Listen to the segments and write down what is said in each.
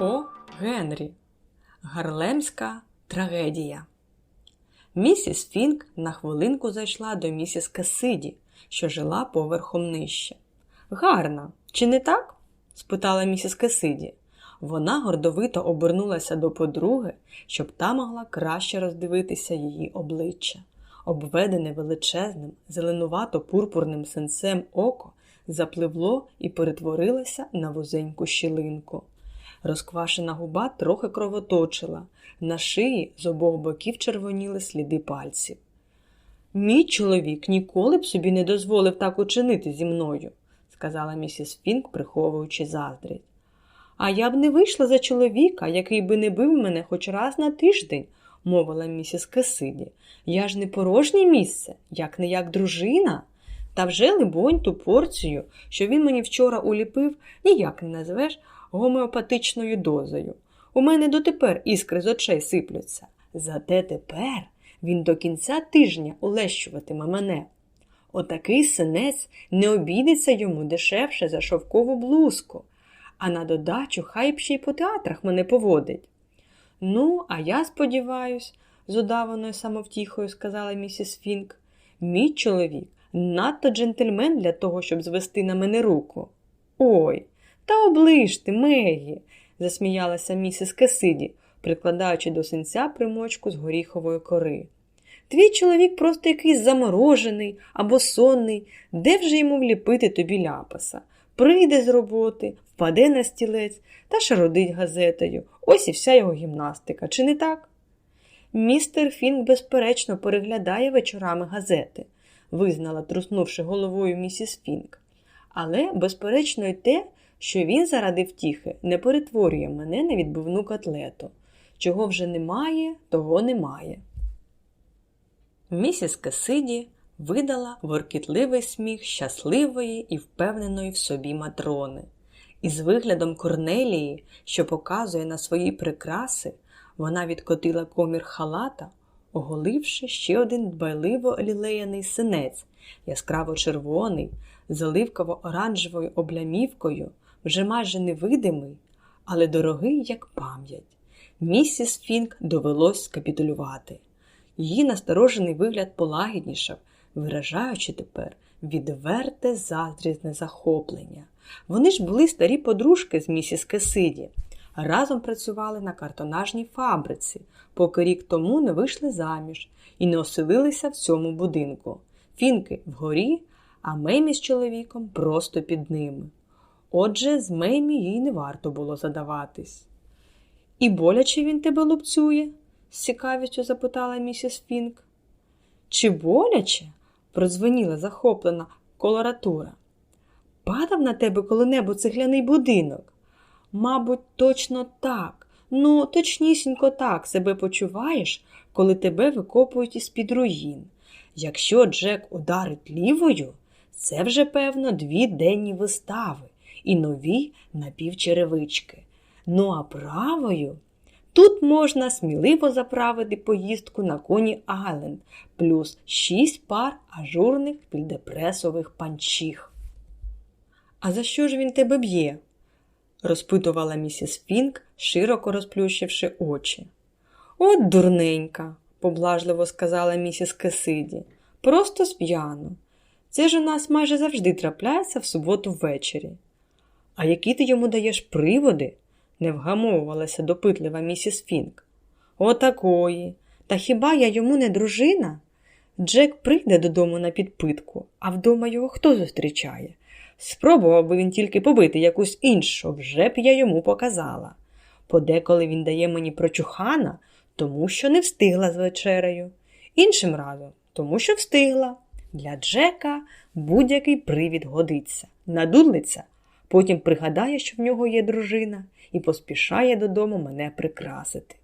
О. Генрі. Гарлемська трагедія. Місіс Фінк на хвилинку зайшла до місіс Касиді, що жила поверхом нижче. Гарна, чи не так? спитала місіс Касиді. Вона гордовито обернулася до подруги, щоб та могла краще роздивитися її обличчя. Обведене величезним, зеленувато-пурпурним синцем око запливло і перетворилося на вузеньку щілинку. Розквашена губа трохи кровоточила, на шиї з обох боків червоніли сліди пальців. Мій чоловік ніколи б собі не дозволив так учинити зі мною, сказала місіс Фінк, приховуючи заздрість. А я б не вийшла за чоловіка, який би не бив мене хоч раз на тиждень, мовила місіс Кесиді. Я ж не порожнє місце, як не як дружина. Та вже, либонь, ту порцію, що він мені вчора уліпив, ніяк не назвеш гомеопатичною дозою. У мене дотепер іскри з очей сиплються. Зате тепер він до кінця тижня улещуватиме мене. Отакий синець не обійдеться йому дешевше за шовкову блузку, а на додачу хай б ще й по театрах мене поводить. Ну, а я сподіваюсь, з удаваною самовтіхою сказала місіс Фінк, мій чоловік надто джентльмен для того, щоб звести на мене руку. Ой, та оближ ти, Мегі, засміялася місіс Кесиді, прикладаючи до синця примочку з горіхової кори. Твій чоловік просто якийсь заморожений або сонний, де вже йому вліпити тобі ляпаса? Прийде з роботи, впаде на стілець та шародить газетою. Ось і вся його гімнастика, чи не так? Містер Фінк, безперечно, переглядає вечорами газети, визнала, труснувши головою місіс Фінк. Але, безперечно, й те, що він заради втіхи не перетворює мене на відбивну котлету. Чого вже немає, того немає. Місіс Кесиді видала воркітливий сміх щасливої і впевненої в собі матрони. І з виглядом Корнелії, що показує на свої прикраси, вона відкотила комір халата, оголивши ще один дбайливо лілеяний синець, яскраво червоний, з оливково-оранжевою облямівкою, вже майже невидимий, але дорогий, як пам'ять. Місіс Фінк довелось капітулювати. Її насторожений вигляд полагіднішав, виражаючи тепер відверте заздрісне захоплення. Вони ж були старі подружки з місіс Кесиді, разом працювали на картонажній фабриці, поки рік тому не вийшли заміж і не оселилися в цьому будинку. Фінки вгорі, а Мемі з чоловіком просто під ними. Отже, з Мемі їй не варто було задаватись. І боляче він тебе лупцює? з цікавістю запитала місіс Фінк. Чи боляче? прозвеніла захоплена колоратура. Падав на тебе коли-небудь цегляний будинок? Мабуть, точно так. Ну, точнісінько так себе почуваєш, коли тебе викопують із під руїн. Якщо Джек ударить лівою, це вже, певно, дві денні вистави і нові напівчеревички. Ну а правою тут можна сміливо заправити поїздку на коні Айленд, плюс шість пар ажурних піддепресових панчіх. А за що ж він тебе б'є? Розпитувала місіс Фінк, широко розплющивши очі. От дурненька, поблажливо сказала місіс Кесиді. Просто сп'яну. Це ж у нас майже завжди трапляється в суботу ввечері. А які ти йому даєш приводи? не вгамовувалася допитлива місіс Фінк. Отакої. Та хіба я йому не дружина? Джек прийде додому на підпитку, а вдома його хто зустрічає? Спробував би він тільки побити якусь іншу, вже б я йому показала. Подеколи він дає мені прочухана, тому що не встигла з вечерею. Іншим разом, тому що встигла. Для Джека будь-який привід годиться, надудлиться, потім пригадає, що в нього є дружина, і поспішає додому мене прикрасити.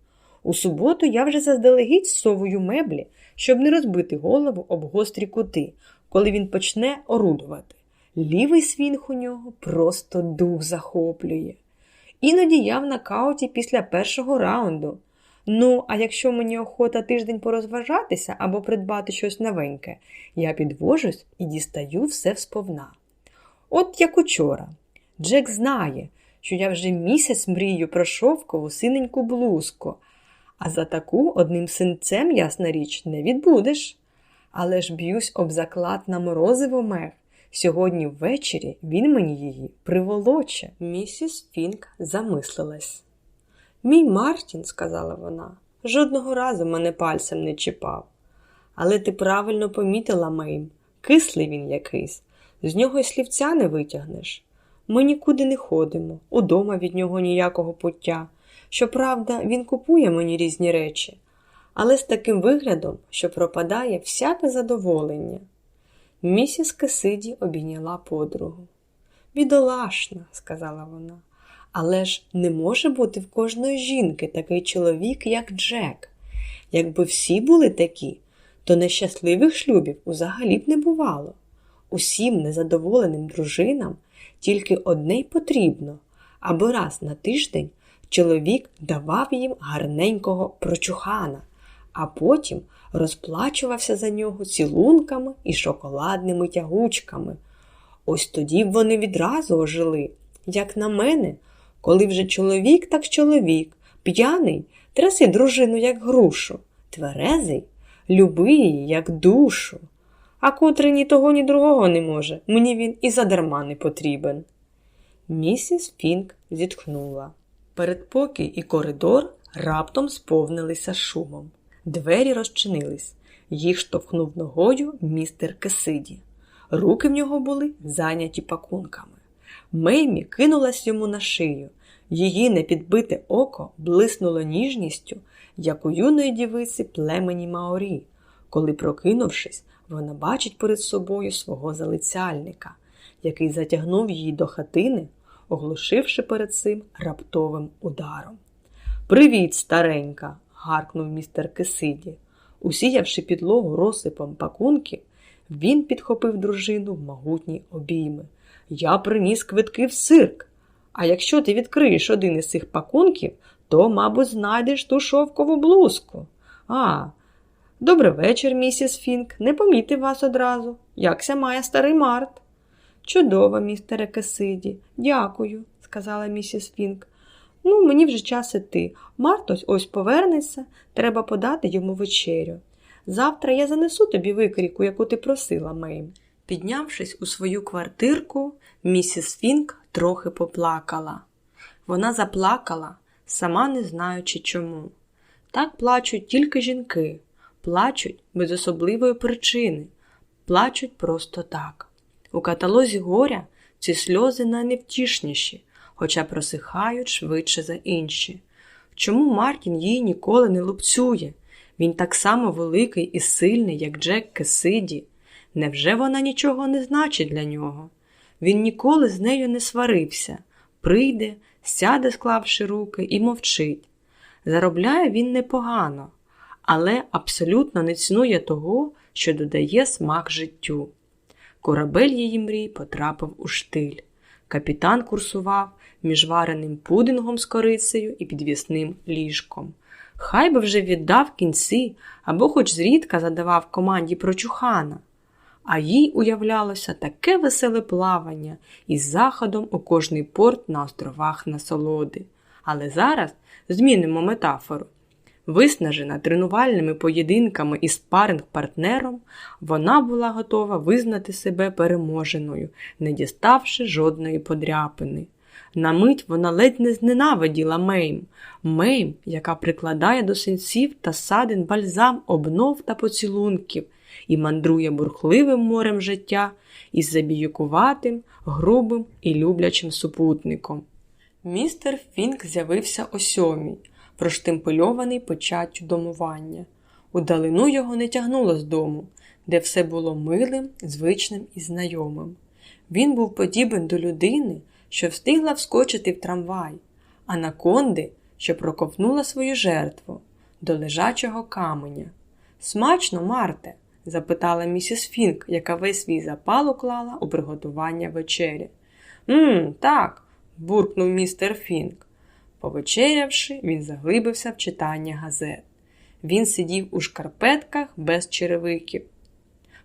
У суботу я вже заздалегідь совую меблі, щоб не розбити голову об гострі кути, коли він почне орудувати. Лівий свінг у нього просто дух захоплює. Іноді я в нокауті після першого раунду. Ну, а якщо мені охота тиждень порозважатися або придбати щось новеньке, я підвожусь і дістаю все всповна. От як учора. Джек знає, що я вже місяць мрію про шовкову синеньку блузку, а за таку одним синцем, ясна річ, не відбудеш. Але ж б'юсь об заклад на морозиво мех. Сьогодні ввечері він мені її приволоче. Місіс Фінк замислилась. Мій Мартін, сказала вона, жодного разу мене пальцем не чіпав. Але ти правильно помітила, Мейм, кислий він якийсь, з нього й слівця не витягнеш. Ми нікуди не ходимо, удома від нього ніякого пуття. Щоправда, він купує мені різні речі, але з таким виглядом, що пропадає всяке задоволення. Місіс Кесиді обійняла подругу. Бідолашна, сказала вона, але ж не може бути в кожної жінки такий чоловік, як Джек. Якби всі були такі, то нещасливих шлюбів взагалі б не бувало. Усім незадоволеним дружинам тільки одне й потрібно, аби раз на тиждень чоловік давав їм гарненького прочухана, а потім розплачувався за нього цілунками і шоколадними тягучками. Ось тоді б вони відразу ожили, як на мене, коли вже чоловік, так чоловік, п'яний, тряси дружину, як грушу, тверезий, люби її, як душу. А котрий ні того, ні другого не може, мені він і задарма не потрібен. Місіс Фінк зітхнула. Передпокій і коридор раптом сповнилися шумом. Двері розчинились. Їх штовхнув ногою містер Кесиді. Руки в нього були зайняті пакунками. Меймі кинулась йому на шию. Її непідбите око блиснуло ніжністю, як у юної дівиці племені Маорі, коли, прокинувшись, вона бачить перед собою свого залицяльника, який затягнув її до хатини, оглушивши перед цим раптовим ударом. Привіт, старенька! Гаркнув містер Кесиді. Усіявши підлогу розсипом пакунків, він підхопив дружину в могутні обійми. Я приніс квитки в цирк. А якщо ти відкриєш один із цих пакунків, то, мабуть, знайдеш ту шовкову блузку. А, добрий вечір, місіс Фінк. Не помітив вас одразу. Якся має старий Март. Чудово, містере Кесиді. Дякую, сказала місіс Фінк. Ну, мені вже час іти. Март ось ось повернеться, треба подати йому вечерю. Завтра я занесу тобі викріку, яку ти просила, Мейм. Піднявшись у свою квартирку, місіс Фінк трохи поплакала. Вона заплакала, сама не знаючи чому. Так плачуть тільки жінки, плачуть без особливої причини, плачуть просто так. У каталозі горя ці сльози найневтішніші, хоча просихають швидше за інші. Чому Мартін її ніколи не лупцює? Він так само великий і сильний, як Джек Кесиді. Невже вона нічого не значить для нього? Він ніколи з нею не сварився, прийде, сяде, склавши руки, і мовчить. Заробляє він непогано, але абсолютно не цінує того, що додає смак життю. Корабель її мрій потрапив у штиль. Капітан курсував між вареним пудингом з корицею і підвісним ліжком. Хай би вже віддав кінці або хоч зрідка задавав команді про чухана. А їй уявлялося таке веселе плавання із заходом у кожний порт на островах насолоди. Але зараз змінимо метафору. Виснажена тренувальними поєдинками із спаринг партнером, вона була готова визнати себе переможеною, не діставши жодної подряпини. На мить вона ледь не зненавиділа Мейм, Мейм, яка прикладає до синців та садин бальзам обнов та поцілунків і мандрує бурхливим морем життя із забіюкуватим, грубим і люблячим супутником. Містер Фінк з'явився о сьомій, проштимпельований печаттю домування. Удалину його не тягнуло з дому, де все було милим, звичним і знайомим. Він був подібен до людини, що встигла вскочити в трамвай, а на конди, що проковнула свою жертву до лежачого каменя. Смачно, Марте? запитала місіс Фінк, яка весь свій запал уклала у приготування вечері. «Мм, так, буркнув містер Фінк. Повечерявши, він заглибився в читання газет. Він сидів у шкарпетках без черевиків.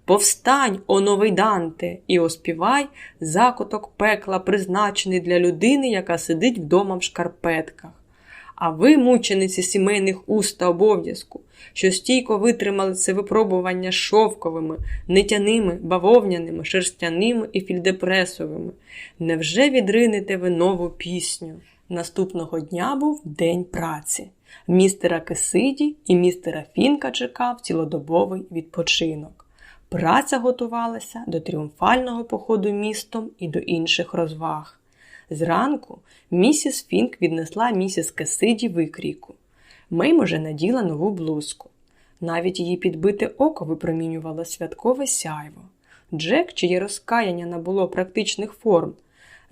Повстань, о новий Данте, і оспівай закуток пекла, призначений для людини, яка сидить вдома в шкарпетках. А ви, мучениці сімейних уст та обов'язку, що стійко витримали це випробування шовковими, нитяними, бавовняними, шерстяними і фільдепресовими, невже відринете ви нову пісню? Наступного дня був день праці. Містера Кисиді і містера Фінка чекав цілодобовий відпочинок. Праця готувалася до тріумфального походу містом і до інших розваг. Зранку місіс Фінк віднесла місіс Кесиді викрійку. Мейм уже наділа нову блузку. Навіть її підбите око випромінювало святкове сяйво. Джек, чиє розкаяння набуло практичних форм,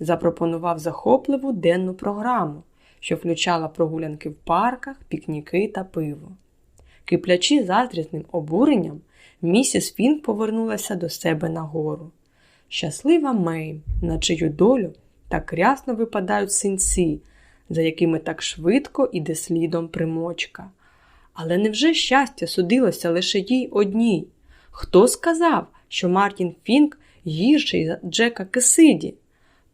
запропонував захопливу денну програму, що включала прогулянки в парках, пікніки та пиво. Киплячи заздрісним обуренням, місіс Фінк повернулася до себе нагору. Щаслива Мейм, на чию долю так рясно випадають синці, за якими так швидко іде слідом примочка. Але невже щастя судилося лише їй одній? Хто сказав, що Мартін Фінк гірший за Джека Кесиді?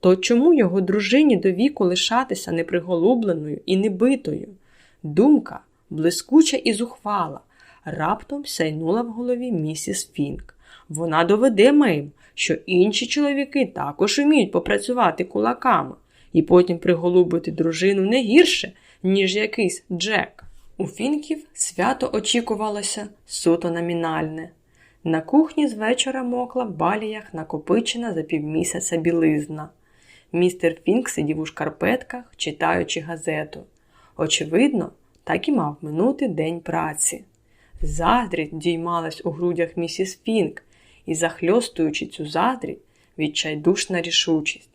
То чому його дружині до віку лишатися неприголубленою і небитою? Думка, блискуча і зухвала, раптом сяйнула в голові місіс Фінк. Вона доведе Мейм, що інші чоловіки також вміють попрацювати кулаками і потім приголубити дружину не гірше, ніж якийсь Джек. У Фінків свято очікувалося суто номінальне. На кухні з вечора мокла в баліях накопичена за півмісяця білизна. Містер Фінк сидів у шкарпетках, читаючи газету. Очевидно, так і мав минути день праці. Заздрість діймалась у грудях місіс Фінк, і, захльостуючи цю заздрість, відчайдушна рішучість.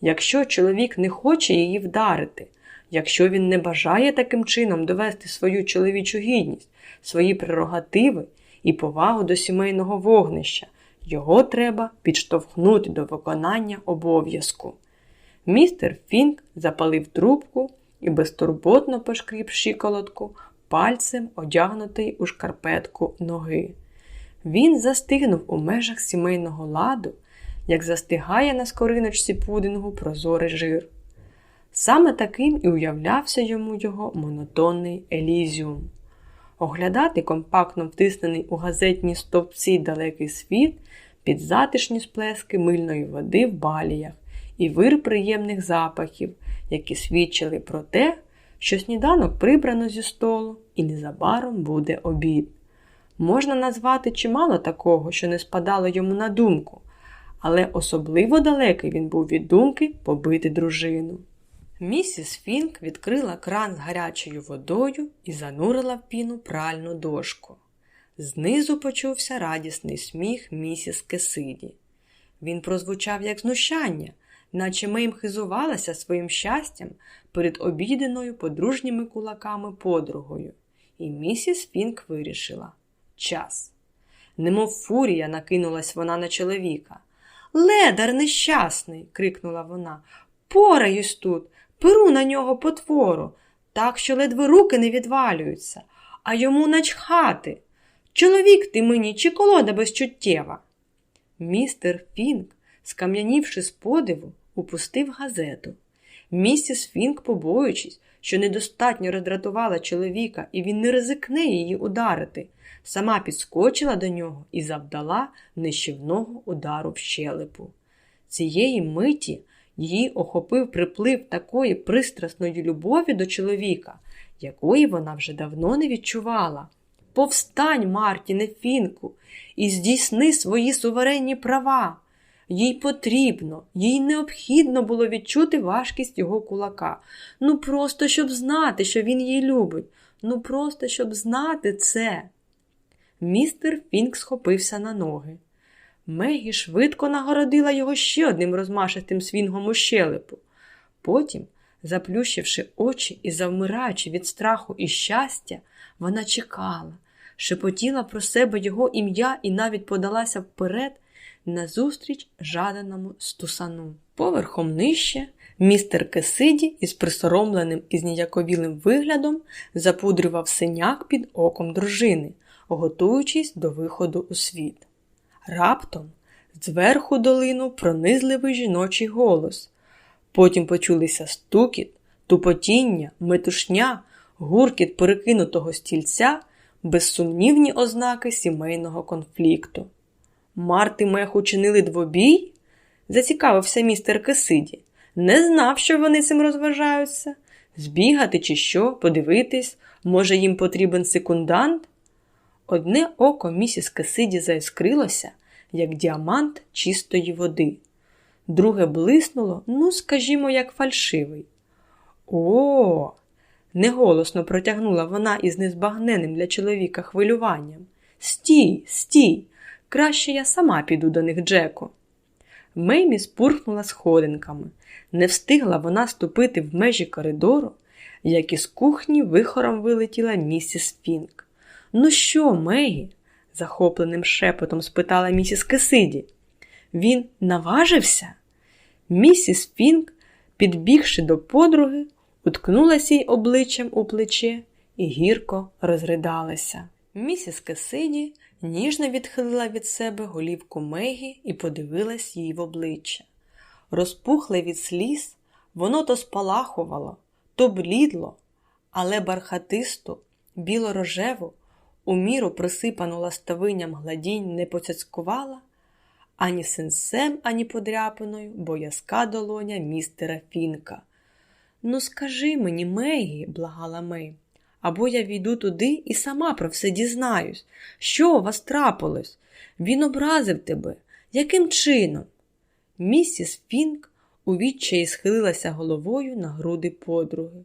Якщо чоловік не хоче її вдарити, якщо він не бажає таким чином довести свою чоловічу гідність, свої прерогативи і повагу до сімейного вогнища, його треба підштовхнути до виконання обов'язку. Містер Фінк запалив трубку і безтурботно пошкріб шиколотку пальцем одягнутий у шкарпетку ноги. Він застигнув у межах сімейного ладу, як застигає на скориночці пудингу прозорий жир. Саме таким і уявлявся йому його монотонний елізіум. Оглядати компактно втиснений у газетні стовпці далекий світ під затишні сплески мильної води в баліях і вир приємних запахів, які свідчили про те, що сніданок прибрано зі столу і незабаром буде обід. Можна назвати чимало такого, що не спадало йому на думку, але особливо далекий він був від думки побити дружину. Місіс Фінк відкрила кран з гарячою водою і занурила в піну пральну дошку. Знизу почувся радісний сміх місіс Кесиді. Він прозвучав як знущання, наче Мейм хизувалася своїм щастям перед обіденою подружніми кулаками подругою, і місіс Фінк вирішила час. Немов фурія накинулась вона на чоловіка. Ледар нещасний, крикнула вона. Пораюсь тут, перу на нього потвору, так що ледве руки не відвалюються, а йому начхати. Чоловік ти мені чи колода безчуттєва. Містер Фінк, скам'янівши з подиву, упустив газету. Місіс Фінк, побоюючись, що недостатньо роздратувала чоловіка, і він не ризикне її ударити, сама підскочила до нього і завдала нищівного удару в щелепу. Цієї миті її охопив приплив такої пристрасної любові до чоловіка, якої вона вже давно не відчувала. Повстань, Мартіне Фінку, і здійсни свої суверенні права. Їй потрібно, їй необхідно було відчути важкість його кулака. Ну просто щоб знати, що він її любить. Ну просто щоб знати це. Містер Фінк схопився на ноги. Мегі швидко нагородила його ще одним розмашистим свінгом у щелепу. Потім, заплющивши очі і завмираючи від страху і щастя, вона чекала, шепотіла про себе його ім'я і навіть подалася вперед назустріч жаданому стусану. Поверхом нижче містер Кесиді із присоромленим і зніяковілим виглядом запудрював синяк під оком дружини, готуючись до виходу у світ. Раптом зверху долину пронизливий жіночий голос. Потім почулися стукіт, тупотіння, метушня, гуркіт перекинутого стільця, безсумнівні ознаки сімейного конфлікту. Марти мех учинили двобій? зацікавився містер Кесиді. Не знав, що вони цим розважаються. Збігати чи що, подивитись, може, їм потрібен секундант? Одне око місіс Кесиді заіскрилося, як діамант чистої води. Друге блиснуло, ну, скажімо, як фальшивий. О, неголосно протягнула вона із незбагненним для чоловіка хвилюванням. Стій, стій! Краще я сама піду до них, Джеку. Меймі спурхнула сходинками. Не встигла вона ступити в межі коридору, як із кухні вихором вилетіла місіс Фінк. Ну що, Мегі? захопленим шепотом спитала місіс Кесиді. Він наважився? Місіс Фінк, підбігши до подруги, уткнулася їй обличчям у плече і гірко розридалася. Місіс Кесиді ніжно відхилила від себе голівку Мегі і подивилась їй в обличчя. Розпухле від сліз, воно то спалахувало, то блідло, але бархатисту, білорожеву, у міру присипану ластовинням гладінь не поцяцькувала ані синцем, ані подряпиною боязка долоня містера Фінка. Ну, скажи мені, Мегі, благала Мей, або я війду туди і сама про все дізнаюсь. Що у вас трапилось? Він образив тебе. Яким чином? Місіс Фінк у відчаї схилилася головою на груди подруги.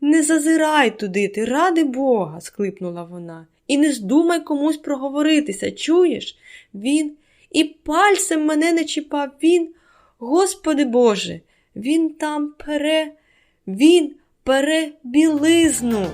Не зазирай туди, ти ради Бога, склипнула вона, і не здумай комусь проговоритися, чуєш? Він і пальцем мене не чіпав, він, Господи Боже, він там пере, він пере білизну.